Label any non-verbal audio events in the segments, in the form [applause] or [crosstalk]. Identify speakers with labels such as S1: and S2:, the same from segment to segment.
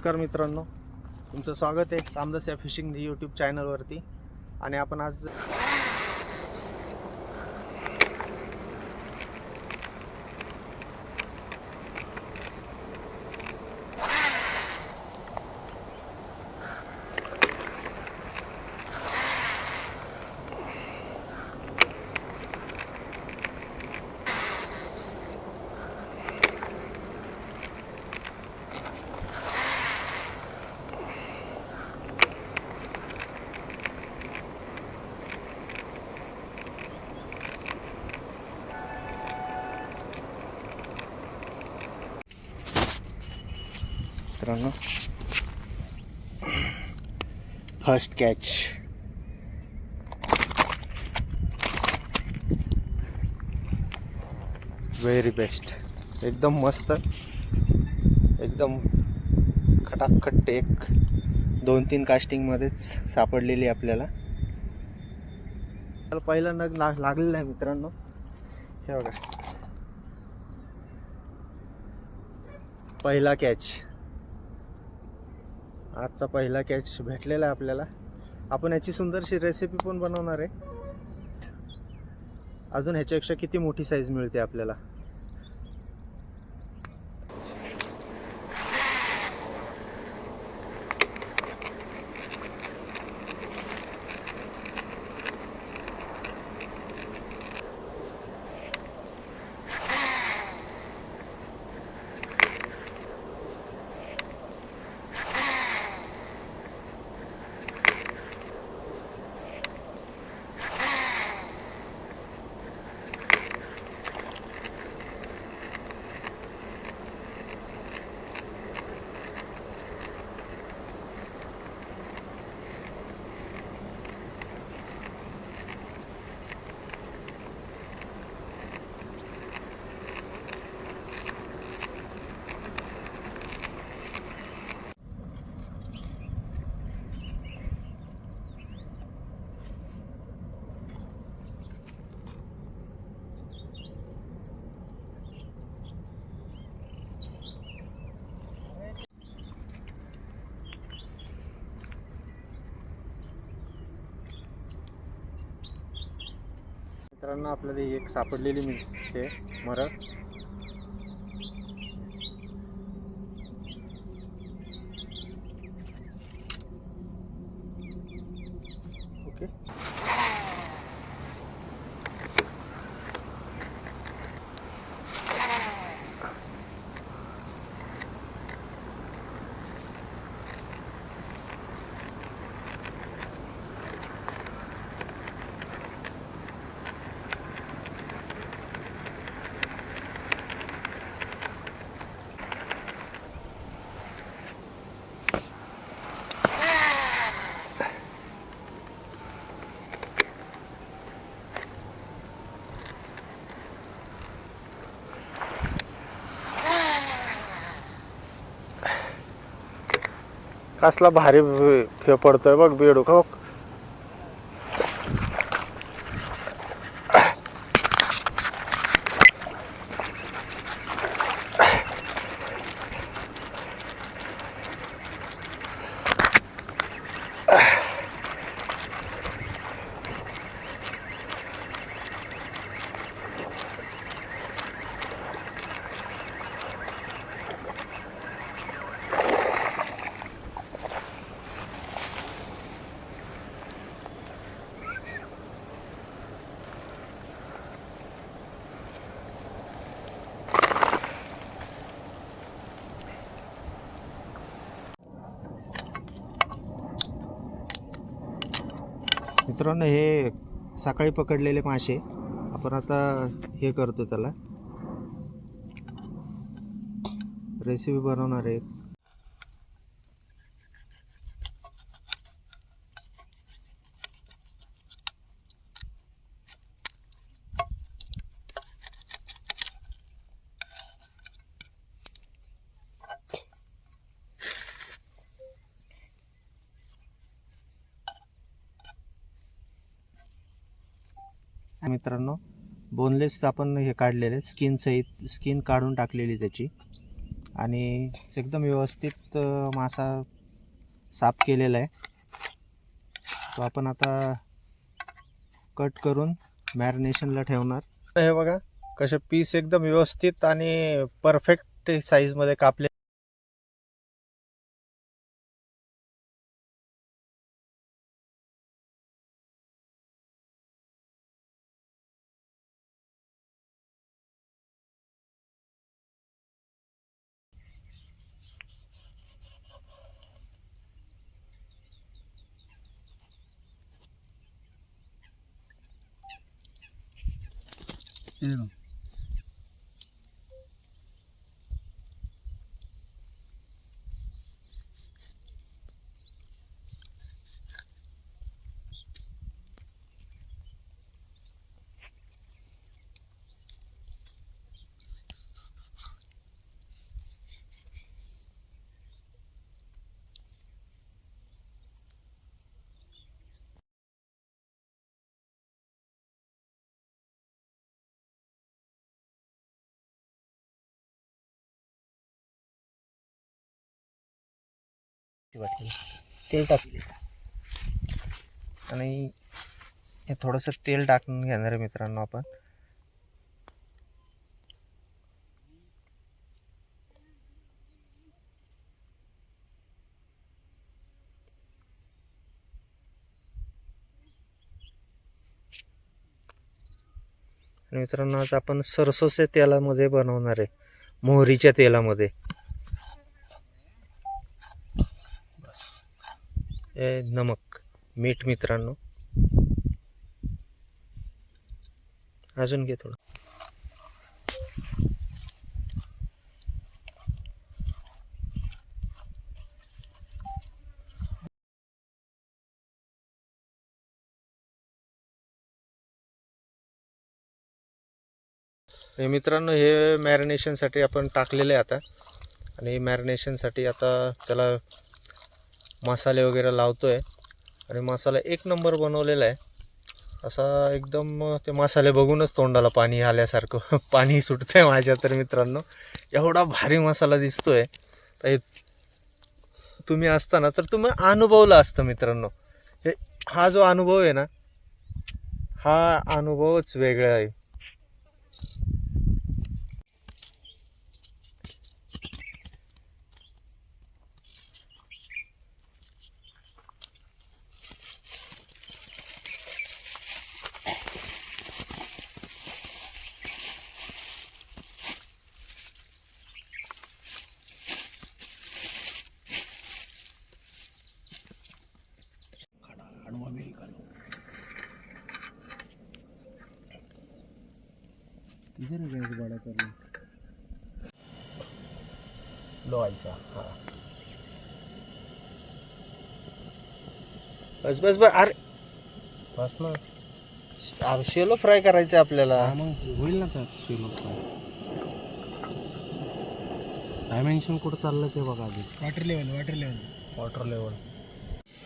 S1: नमस्कार मित्रांनो. तुमचं स्वागत आहे रामदास या फिशिंग यूट्यूब चॅनलवरती. आणि आपण आज मित्रांनो फर्स्ट कॅच व्हेरी बेस्ट एकदम मस्त. एकदम खटाखट एक दोन तीन कास्टिंगमध्येच सापडलेली आपल्याला. पहिला नग लाग लागलेला आहे मित्रांनो. हे बघा. पहिला कॅच आजचा पहिला कॅच भेटलेला आहे आपल्याला. आपण याची सुंदरशी रेसिपी पण बनवणार आहे. अजून ह्याच्यापेक्षा किती मोठी साईज मिळते आपल्याला? मित्रांनो आपल्याला एक सापडलेली मिळते मरळ ओके. कसला भारी ब- हे पडतोय बघ बेडूक. हो मित्रांनो हे सकाळी पकडलेले मासे. आपण आता हे करतो त्याला. रेसिपी बनवणार आहे. मित्रांनो बोनलेस आपण हे काढलेले स्किन सहित स्किन काढून टाकलेली त्याची. आणि एकदम व्यवस्थित मासा साफ केलेला आहे. तो आपण आता कट करून मॅरिनेशनला ठेवणार. हे बघा कसे पीस एकदम व्यवस्थित आणि परफेक्ट साईजमध्ये कापले এরকম तेल टाकले आणि हे थोडंसं तेल टाकून घेणार आहे मित्रांनो आपण. मित्रांनो आज आपण सरसोच्या तेलामध्ये बनवणार आहे. मोहरीच्या तेलामध्ये. नमक. मीठ मित्रांनो. अजून घे थोडं. हे मित्रांनो हे मॅरिनेशनसाठी आपण टाकलेलं आहे आता. आणि मॅरिनेशनसाठी आता त्याला मसाले वगैरे लावतोय. आणि मसाला एक नंबर बनवलेला आहे. असा एकदम ते मसाले बघूनच तोंडाला पाणी आल्यासारखं. [laughs] पाणी सुटतंय माझ्या तर मित्रांनो. एवढा भारी मसाला दिसतोय. तर तुम्ही असताना तर तुम्ही अनुभवलं असतं मित्रांनो. हे हा जो अनुभव आहे ना हा अनुभवच वेगळा आहे. लोहायचा हा बस बस बस अरे बस ना अरे शेलो फ्राय करायचं आहे आपल्याला
S2: मग होईल ना त्यात शिलोचा डायमेन्शन कुठं चाललं ते बघा आधी
S3: water level water level
S1: water level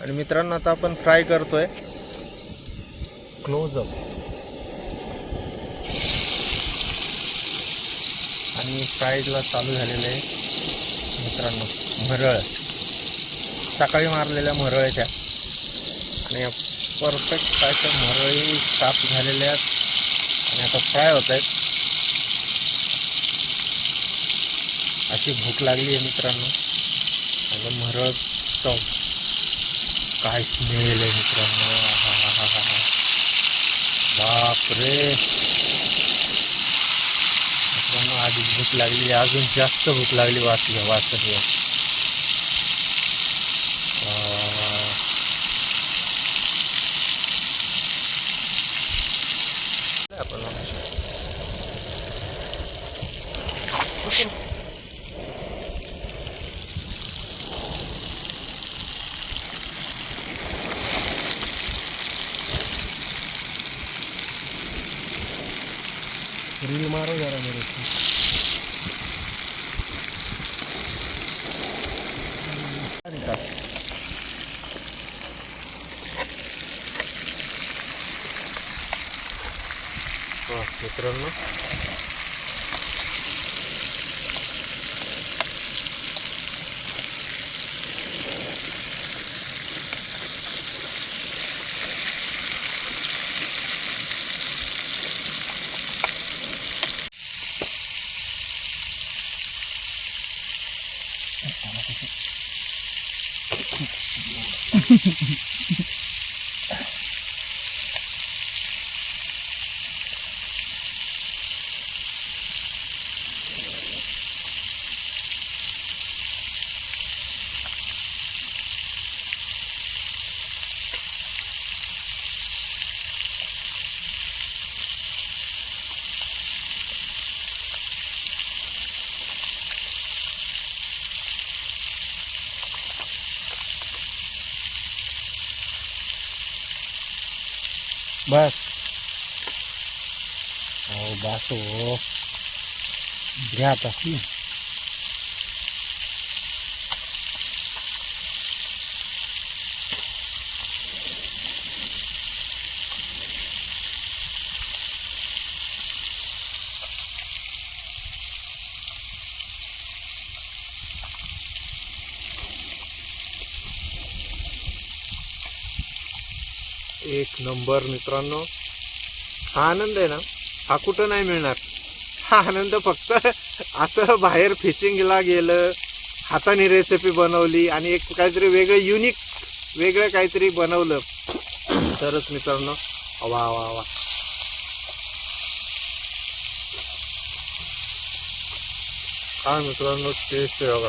S1: आणि मित्रांनो आता आपण फ्राय करतोय क्लोजअप आणि फ्रायला चालू झालेलं आहे. मित्रांनो मरळ सकाळी मारलेल्या मरळच्या आणि परफेक्ट अशा मरळी साफ झालेल्या. आहेत आणि आता फ्राय होत आहेत. अशी भूक लागली आहे मित्रांनो. आणि मरळ चव काय स्मेल आहे मित्रांनो. हा हा हा हा हा. बापरे मित्रांनो आधी भूक लागली अजून जास्त भूक लागली वास वाचत वास
S2: रील मारो जरा मेरे
S1: को मित्रांनो.
S2: बस हो बस हो घ्या
S1: एक नंबर मित्रांनो. हा आनंद आहे ना? हा कुठं नाही मिळणार. हा आनंद फक्त असं बाहेर फिशिंगला गेलं हाताने रेसिपी बनवली आणि एक काहीतरी वेगळं युनिक वेगळं काहीतरी बनवलं. तरच मित्रांनो वा वा वा. हा मित्रांनो टेस्ट आहे बघा.